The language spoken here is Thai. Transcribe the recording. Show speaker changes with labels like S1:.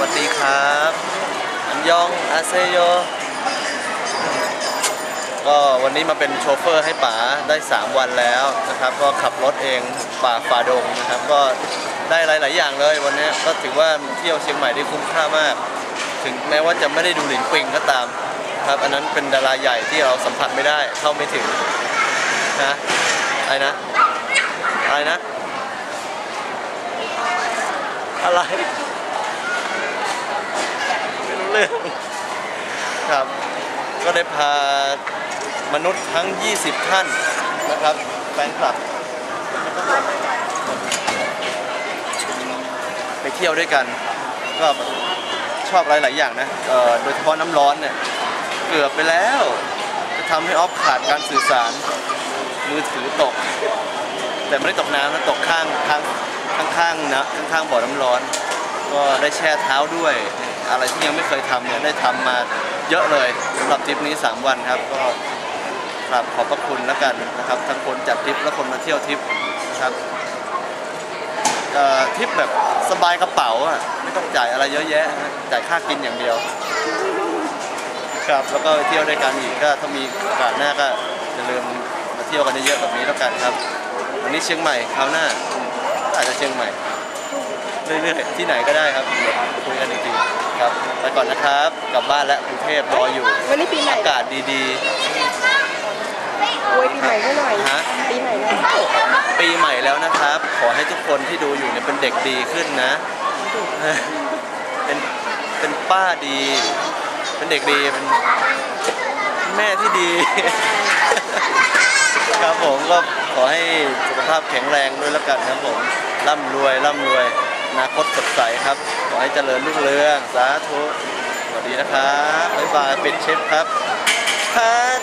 S1: วัสดีครับอันยองอาเซโยก็วันนี้มาเป็นโชเฟอร์ให้ป๋าได้ 3 วันแล้วนะครับ ก็ขับรถเองป่าฝ่าดงนะครับ ก็ได้หลาย ๆ อย่างเลยวันนี้ก็ถือว่าเที่ยวเชียงใหม่ได้คุ้มค่ามาก ถึงแม้ว่าจะไม่ได้ดูหลินปิงก็ตามครับ อันนั้นเป็นดาราใหญ่ที่เราสัมผัสไม่ได้เข้าไม่ถึงนะอะไรนะอะไรนะอะไรไม่รู้เรื่องครับ ก็ได้พามนุษย์ทั้ง 20 ท่านนะครับแฟนคลับ ไปเที่ยวด้วยกัน ก็ชอบหลาย ๆ อย่างนะโดยเฉพาะน้ำร้อนเนี่ย เกือบไปแล้ว จะทำให้ออฟขาดการสื่อสาร มือถือตก แต่ไม่ได้ตกน้ำนะตกข้างข้างข้างข้างนะข้างข้างบ่อน้ำร้อน ก็ได้แช่เท้าด้วย อะไรที่ยังไม่เคยทำเนี่ยได้ทำมา เยอะเลยสำหรับทริปนี้ 3 วันครับ ก็กราบขอบพระคุณแล้วกันนะครับ ทั้งคนจัดทริปและคนมาเที่ยวทริปนะครับทริปแบบสบายกระเป๋าไม่ต้องจ่ายอะไรเยอะแยะจ่ายค่ากินอย่างเดียว ครับแล้วก็เที่ยวด้วยกันอีกก็ถ้ามีโอกาสหน้าก็อย่าลืมมาเที่ยวกันเยอะๆแบบนี้แล้วกันครับวันนี้เชียงใหม่คราวหน้าก็อาจจะเชียงใหม่เรื่อยๆที่ไหนก็ได้ครับคุยกันอีกทีครับไป ก่อนนะครับ กลับบ้านแล้วกรุงเทพรออยู่
S2: วันนี้ปีใหม่
S1: อากาศดี
S2: อวยปีใหม่ให้หน่อย
S1: ฮะ
S2: ปีใหม่แล้ว
S1: ๆปีใหม่แล้วนะครับ ขอให้ทุกคนที่ดูอยู่เนี่ยเป็นเด็กดีขึ้นนะ เป็น เป็นป้าดี เป็นเด็กดี เป็นแม่ที่ดี ครับผมก็ขอให้สุขภาพแข็งแรงด้วยแล้วกันครับผม ร่ำรวยร่ำรวย อนาคตสดใสครับ ขอให้เจริญรุ่งเรือง สาธุ สวัสดีนะครับ บ๊ายบายปิดเชฟครับครับ